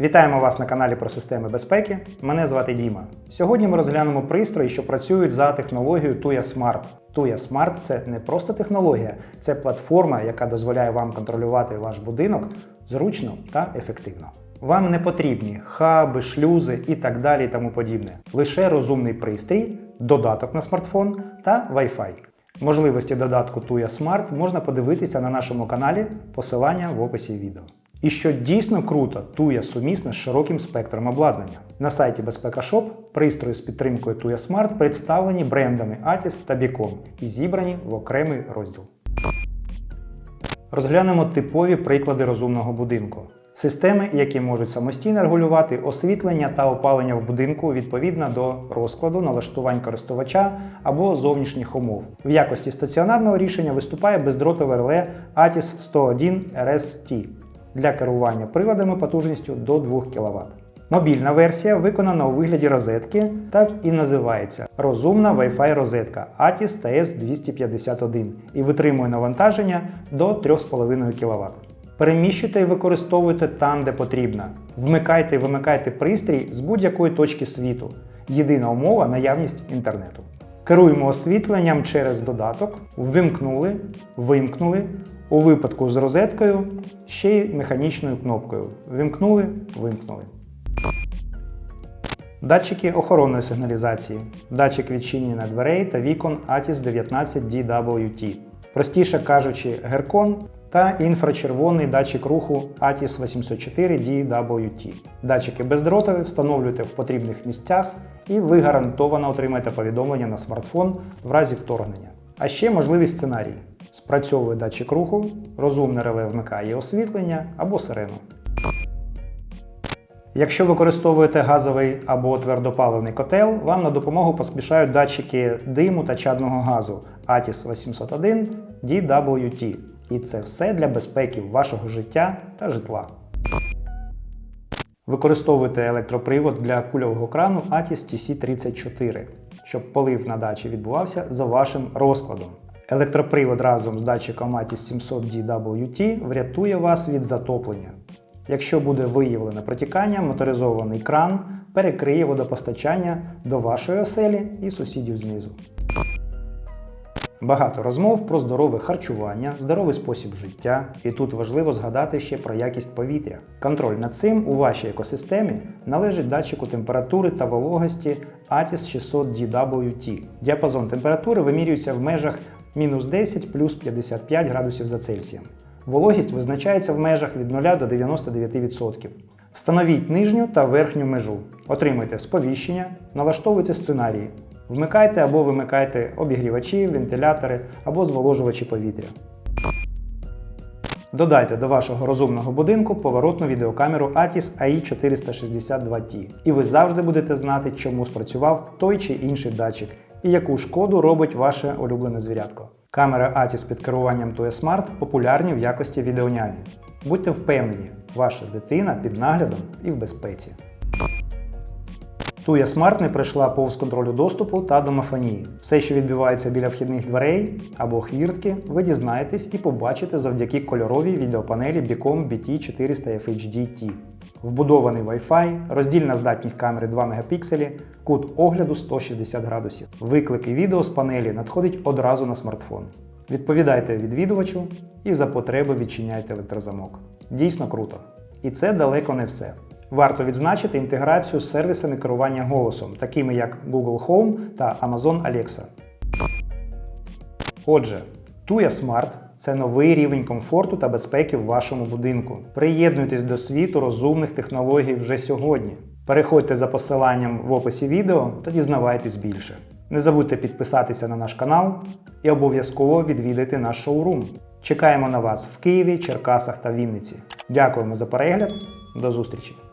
Вітаємо вас на каналі про системи безпеки. Мене звати Діма. Сьогодні ми розглянемо пристрої, що працюють за технологією Tuya Smart. Tuya Smart – це не просто технологія, це платформа, яка дозволяє вам контролювати ваш будинок зручно та ефективно. Вам не потрібні хаби, шлюзи і так далі і тому подібне. Лише розумний пристрій, додаток на смартфон та Wi-Fi. Можливості додатку Tuya Smart можна подивитися на нашому каналі, посилання в описі відео. І що дійсно круто, Tuya сумісна з широким спектром обладнання. На сайті Безпека Shop пристрої з підтримкою Tuya Smart представлені брендами Atis та Bicom і зібрані в окремий розділ. Розглянемо типові приклади розумного будинку. Системи, які можуть самостійно регулювати освітлення та опалення в будинку відповідно до розкладу налаштувань користувача або зовнішніх умов. В якості стаціонарного рішення виступає бездротове реле ATIS 101 RST для керування приладами потужністю до 2 кВт. Мобільна версія виконана у вигляді розетки, так і називається розумна Wi-Fi розетка ATIS TS251 і витримує навантаження до 3,5 кВт. Переміщуйте і використовуйте там, де потрібно. Вмикайте і вимикайте пристрій з будь-якої точки світу. Єдина умова наявність інтернету. Керуємо освітленням через додаток, ввімкнули, вимкнули. У випадку з розеткою ще й механічною кнопкою. Вимкнули, вимкнули. Датчики охоронної сигналізації. Датчик відчинення дверей та вікон ATIS 19 DWT. Простіше кажучи, геркон та інфрачервоний датчик руху ATIS 804 DWT. Датчики бездротові встановлюйте в потрібних місцях і ви гарантовано отримаєте повідомлення на смартфон в разі вторгнення. А ще можливі сценарії. Спрацьовує датчик руху, розумне реле вмикає освітлення або сирену. Якщо використовуєте газовий або твердопаливний котел, вам на допомогу поспішають датчики диму та чадного газу ATIS 801 DWT. І це все для безпеки вашого життя та житла. Використовуйте електропривод для кульового крану ATIS TC34, щоб полив на дачі відбувався за вашим розкладом. Електропривод разом з датчиком ATIS 700 DWT врятує вас від затоплення. Якщо буде виявлено протікання, моторизований кран перекриє водопостачання до вашої оселі і сусідів знизу. Багато розмов про здорове харчування, здоровий спосіб життя, і тут важливо згадати ще про якість повітря. Контроль над цим у вашій екосистемі належить датчику температури та вологості ATIS 600 DWT. Діапазон температури вимірюється в межах мінус 10 плюс 55 градусів за Цельсієм. Вологість визначається в межах від 0 до 99%. Встановіть нижню та верхню межу. Отримуйте сповіщення, налаштовуйте сценарії. Вмикайте або вимикайте обігрівачі, вентилятори або зволожувачі повітря. Додайте до вашого розумного будинку поворотну відеокамеру ATIS AI462T, і ви завжди будете знати, чому спрацював той чи інший датчик і яку шкоду робить ваше улюблене звірятко. Камери ATIS під керуванням Tuya Smart популярні в якості відеонялі. Будьте впевнені, ваша дитина під наглядом і в безпеці. Tuya Smart не пройшла повз контролю доступу та домофонії. Все, що відбувається біля вхідних дверей або хвіртки, ви дізнаєтесь і побачите завдяки кольоровій відеопанелі Bicom BT400 FHD-T. Вбудований Wi-Fi, роздільна здатність камери 2 Мп, кут огляду 160 градусів. Виклик і відео з панелі надходить одразу на смартфон. Відповідайте відвідувачу і за потреби відчиняйте електрозамок. Дійсно круто. І це далеко не все. Варто відзначити інтеграцію з сервісами керування голосом, такими як Google Home та Amazon Alexa. Отже, Tuya Smart це новий рівень комфорту та безпеки в вашому будинку. Приєднуйтесь до світу розумних технологій вже сьогодні. Переходьте за посиланням в описі відео та дізнавайтесь більше. Не забудьте підписатися на наш канал і обов'язково відвідайте наш шоурум. Чекаємо на вас в Києві, Черкасах та Вінниці. Дякуємо за перегляд. До зустрічі!